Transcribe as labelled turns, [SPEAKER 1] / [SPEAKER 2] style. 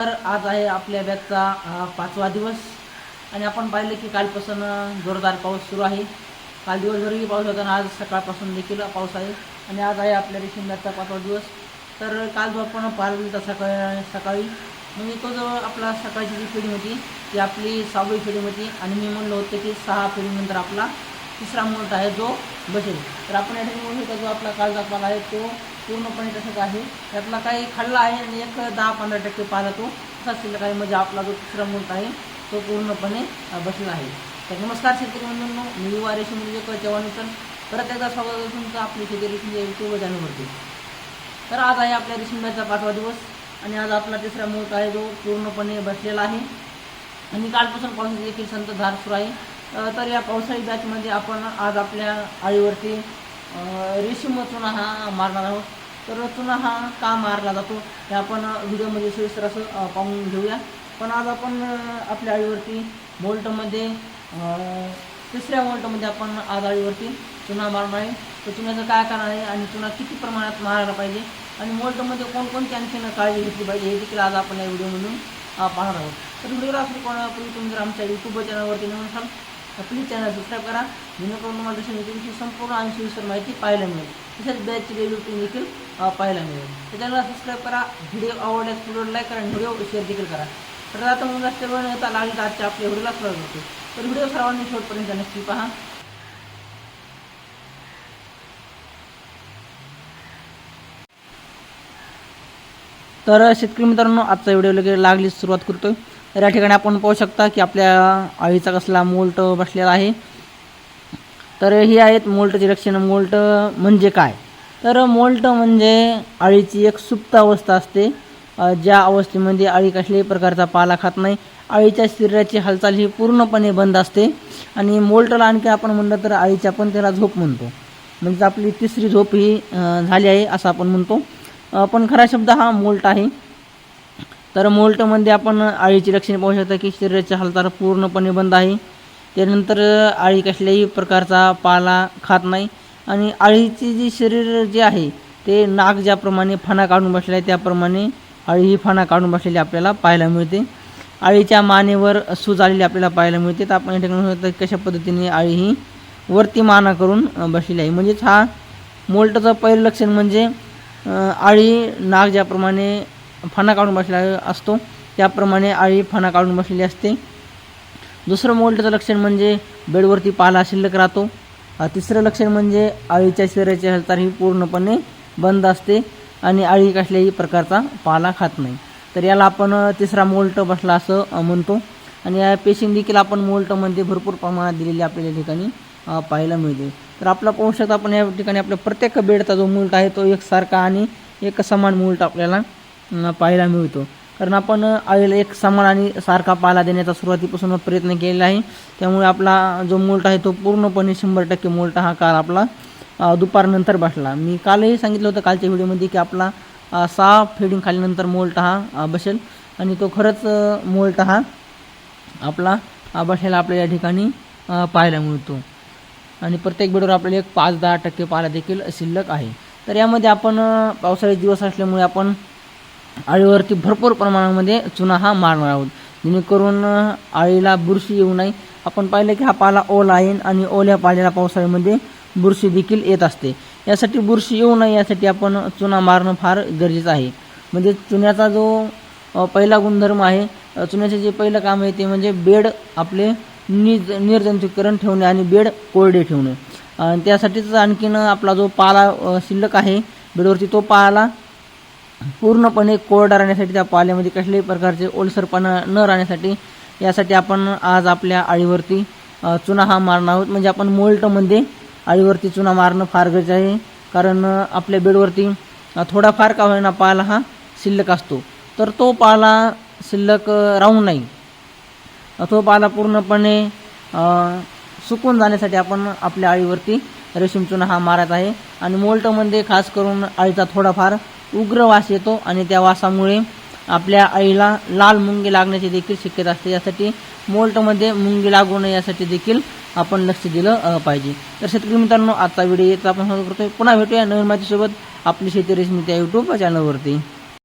[SPEAKER 1] तर आज आहे आपल्या बॅगचा पाचवा दिवस. आणि आपण पाहिलं की कालपासून जोरदार पाऊस सुरू आहे. काल दिवसभरही पाऊस होता आणि आज सकाळपासून देखील पाऊस आहे. आणि आज आहे आपल्या रेशीम बॅगचा पाचवा दिवस. तर काल जो आपण पाहिलं होता सकाळी सकाळी म्हणजे तो जो आपला सकाळची जी फिडिंग होती ती आपली सहावी फिडिंग होती. आणि मी म्हणलं होतं की सहा फिडिंगनंतर आपला तिसरा मोठ आहे जो बसेल. तर आपण या ठिकाणी बघू शकतो जो आपला काल दाखवाला आहे तो पूर्णपणे तसंच आहे. त्यातला काही खाल्ला आहे आणि एक दहा पंधरा टक्के पाला तो तसाच शिल्लक आहे म्हणजे आपला जो तिसरा मुहूर्त आहे तो पूर्णपणे बसला बसलेला आहे. तर नमस्कार शेतकरी बंधूंनो मी युवा रेशीम म्हणजे चव्हाण तर परत एकदा स्वागत असून तुमचं आपली शेती रेशीम युट्यूब चॅनलवरती तर आज आहे आपल्या रेशीमबाईचा पाचवा दिवस आणि आज आपला तिसरा मुहूर्त आहे जो पूर्णपणे बसलेला आहे. आणि कालपासून पाऊस देखील संततधार सुरू आहे. तर या पावसाळी बॅचमध्ये आपण आज आपल्या आळीवरती रेशीम चुना हा मारणार आहोत. तर चुना हा का मारला जातो हे आपण व्हिडिओमध्ये सविस्तर असं पाहून घेऊया. पण आज आपण आपल्या आळीवरती बोल्टमध्ये तिसऱ्या वोल्टमध्ये आपण आज आळीवरती चुना मारणार आहे. तर चुन्याचं काय कारण आहे आणि चुना किती प्रमाणात मारायला पाहिजे आणि मोल्टमध्ये कोणकोणती आणखीन काळजी घेतली पाहिजे हे देखील आज आपण या व्हिडिओमधून पाहणार आहोत. तर व्हिडिओला असं कोणापूर्वी तुम्ही जर आमच्या यूट्यूब चॅनलवरती नवीन असाल तर प्लीज चॅनल सबस्क्राईब करा. जेणेकरून तुम्हाला तशी तुमची संपूर्ण आणि सविस्तर माहिती पाहायला मिळेल. तसेच बॅचची रेव्ह्यू देखील पाहायला मिळेल. तर चॅनलला सबस्क्राईब करा. व्हिडिओ आवडल्यास व्हिडिओ लाईक करा आणि व्हिडिओ शेअर देखील करा. तर आता मग जास्त वेळ न येता लागली तर आजच्या आपल्या व्हिडिओला सुरुवात होते तर व्हिडिओ सर्वांनी शेवटपर्यंत नक्की पहा. तर शेतकरी मित्रांनो आजचा व्हिडिओ लगेच लागली सुरुवात करतोय. तर या ठिकाणी आपण पाहू शकता की आपल्या आळीचा कसला मोल्ट बसलेला आहे. तर ही आहेत मोल्टची लक्षणं मोल्ट म्हणजे काय? तर मोल्ट म्हणजे आळीची एक सुप्त अवस्था असते. ज्या अवस्थेमध्ये आळी कसल्याही प्रकारचा पाला खात नाही. आळीच्या शरीराची हालचाल ही पूर्णपणे बंद असते. आणि मोल्टला आणखी आपण म्हणलं तर आळीच्या पण त्याला झोप म्हणतो. म्हणजे आपली तिसरी झोप ही झाली आहे असं आपण म्हणतो. पण खरा शब्द हा मोल्ट आहे. तर मोल्टमध्ये आपण आळीची लक्षणे पाहू शकता की शरीराची हालचाल पूर्णपणे बंद आहे. त्यानंतर आळी कसल्याही प्रकारचा पाला खात नाही आणि आळीची जी शरीर जे आहे ते नाक ज्याप्रमाणे फणा काढून बसले आहे त्याप्रमाणे आळी ही फणा काढून बसलेली आपल्याला पाहायला मिळते. आळीच्या मानेवर सूज आलेली आपल्याला पाहायला मिळते. तर आपण या ठिकाणी कशा पद्धतीने आळी ही वरती माना करून बसलेली आहे. म्हणजेच हा मोल्टचं पहिलं लक्षण म्हणजे आळी नाक ज्याप्रमाणे फणा काढून बसलेला असतो. त्याप्रमाणे आळी फणा काढून बसलेली असते. दुसरं मोल्टचं लक्षण म्हणजे बेडवरती पाला शिल्लक राहतो. तिसरं लक्षण म्हणजे आळीच्या शरीराची हालचाल ही पूर्णपणे बंद असते आणि आळी कसल्याही प्रकारचा पाला खात नाही. तर याला आपण तिसरा मोल्ट बसला असं म्हणतो. आणि या पेशीं देखील आपण मोल्टमध्ये भरपूर प्रमाणात दिलेली आपल्याला या ठिकाणी पाहायला मिळते. तर आपला पाहू शकता आपण या ठिकाणी आपल्या प्रत्येक बेडचा जो मोल्ट आहे तो एकसारखा आणि एक समान मोल्ट आपल्याला पाहायला मिळतो. कारण आपण आईला एक समान आणि सारखा पाला देण्याचा सुरुवातीपासून प्रयत्न केलेला आहे. त्यामुळे आपला जो मोलटा आहे तो पूर्णपणे शंभर टक्के मोलटा हा काल आपला दुपारनंतर बसला. मी कालही सांगितलं होतं कालच्या व्हिडिओमध्ये की आपला सहा फिडिंग खाल्यानंतर मोलटा हा बसेल. आणि तो खरंच मोलटा हा आपला बसायला आपल्या या ठिकाणी पाहायला मिळतो. आणि प्रत्येक बेडवर आपल्याला एक पाच दहा टक्के पाला देखील शिल्लक आहे. तर यामध्ये आपण पावसाळी दिवस असल्यामुळे आपण आळीवरती भरपूर प्रमाणामध्ये चुना हा मारणार आहोत. जेणेकरून आळीला बुरशी येऊ नये. आपण पाहिलं की हा पाला ओला आहे आणि ओल्या पाल्याला पावसाळ्यामध्ये बुरशी देखील येत असते. यासाठी बुरशी येऊ नये यासाठी आपण चुना मारणं फार गरजेचं आहे. म्हणजे चुन्याचा जो पहिला गुणधर्म आहे चुन्याचे जे पहिलं काम आहे ते म्हणजे बेड आपले निज निर्जंतुकीकरण ठेवणे आणि बेड कोरडे ठेवणे. त्यासाठीच आणखीन आपला जो पाला शिल्लक आहे बेडवरती तो पाला पूर्णपणे कोरडा राहण्यासाठी त्या पाल्यामध्ये कसल्याही प्रकारचे ओलसरपणा न राहण्यासाठी यासाठी आपण आज आपल्या आळीवरती चुना हा मारणार आहोत. म्हणजे आपण मोल्टमध्ये आळीवरती चुना मारणं फार गरजेचं आहे. कारण आपल्या बेडवरती थोडाफार का होईना पाला हा शिल्लक असतो. तर तो पाला शिल्लक राहू नाही. तो पाला पूर्णपणे सुकून जाण्यासाठी आपण आपल्या आळीवरती रेशीम चुना हा मारत आहे. आणि मोल्टमध्ये खास करून आळीचा थोडाफार उग्र वास येतो आणि त्या वासामुळे आपल्या आईला लाल मुंगी लागण्याची देखील शक्यता असते. यासाठी मोल्टमध्ये मुंगी लागू नये यासाठी देखील आपण लक्ष दिलं पाहिजे. तर शेतकरी मित्रांनो आजचा व्हिडिओ येत आपण करतोय. पुन्हा भेटूया नवीन माहितीसोबत. आपली शेती रेशमी त्या यूट्यूब चॅनलवरती